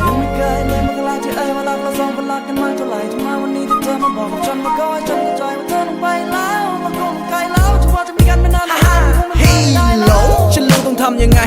ยังไม่เคยเลยมันก็ลาที่เอ่ยว่ารักเราสองคนรักกันมาเท่าไหร่จนมาวันนี้ที่เธอมาบอกกับฉันว่าก็ให้ฉันเข้าใจว่าเธอต้องไปแล้วมันคงไกลแล้วจะว่าจะมีกันไม่นานนานคงไม่เฮ้ยโหลฉันรู้ต้องทำยังไง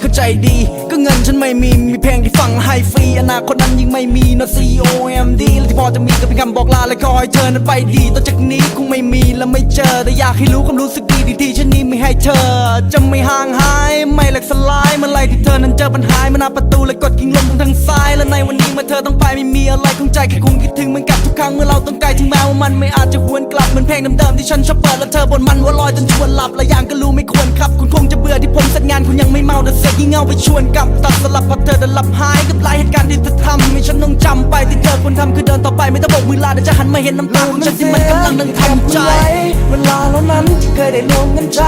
เข้าใจดี ก็เงินฉันไม่มี มีเพลงที่ฟังให้ฟรี อนาคตนั้นยิ่งไม่มี no C O M D และที่พอจะมีก็เป็นคำบอกลาและขอให้เธอนั้นไปดี ต่อจากนี้คงไม่มีและไม่เจอ แต่อยากให้รู้ความรู้สึกดีดีที่ฉันนี้มีให้เธอ จะไม่ห่างหาย ไม่แหลกสลายเมื่อไรที่เธอนั้นเจอปัญหามาหน้าประตูและกดกิ่งลมตรงทางซ้าย และในวันนี้เมื่อเธอต้องไปไม่มีอะไรคงใจแค่คงคิดถึงเหมือนกับทุกครั้งเมื่อเราต้องไกลถึงแม้ว่ามันไม่อาจจะหวนกลับเหมือนเพลงเดิมๆที่ฉันชอบเปิดและเธอบนมันว่าลอยจนชวนหลับและอย่างก็รู้ไม่ควรครับ คุณคงจะเบื่อที่ผมเสร็จงานคุณยัง ยิ่งเงาไปชวนกลับตัดสลับพอเธอเดินหลับหายกับหลายเหตุการณ์ที่เธอทำให้ฉันต้องจำไปที่เธอควรทำคือเดินต่อไปไม่ต้องโบกมือลาเดี๋ยวจะหันมาเห็นน้ำตาของฉันที่มันกำลังนั่งทำใจ เวลาเหล่านั้นที่เคยได้รวมกันใจ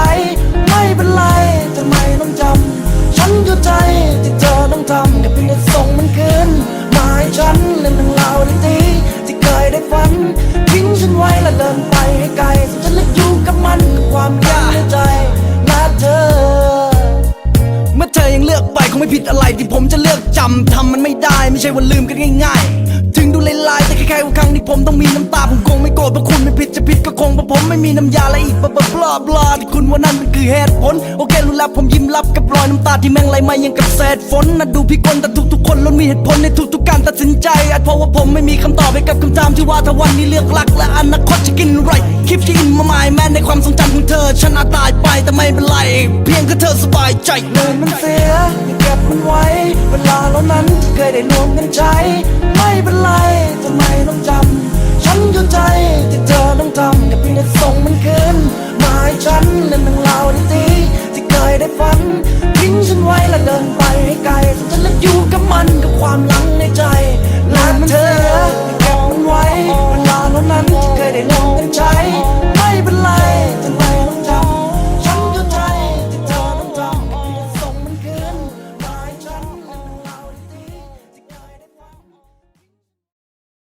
คงไม่ผิดอะไรที่ผมจะเลือกจำทำมันไม่ได้ไม่ใช่ว่าลืมกันง่าย ๆ ถึงดูลายๆแต่แค่ๆว่าครั้งที่ผมต้องมีน้ำตาผมคงไม่โกรธเพราะคุณไม่ผิดจะผิดก็คงเพราะผมไม่มีน้ำยาและอีกบลาบลาบลาที่คุณว่านั่นมันคือเหตุผลโอเครู้แล้วผมยิ้มรับกับรอยน้ำตาที่แม่งไหลมายังกับเศษฝนน่ะดูพี่คนแต่ทุกๆคนล้วนมีเหตุผลในทุกๆการตัดสินใจอาจเพราะว่าผมไม่มีคำตอบให้กับคำถามที่ว่าถ้าวันนี้เลือกรักและอนาคตจะกินไรคลิปที่อินมาหมายแม้ในความทรงจำของเธอฉันอาจตายไปแต่ไม่เป็นไรเพียงแค่เธอสบายใจเดินมันเสีย บมันไว้ เวลาเหล่านั้นที่เคยได้รวมกันใช้ ไม่เป็นไรทำไมต้องจำฉันเข้า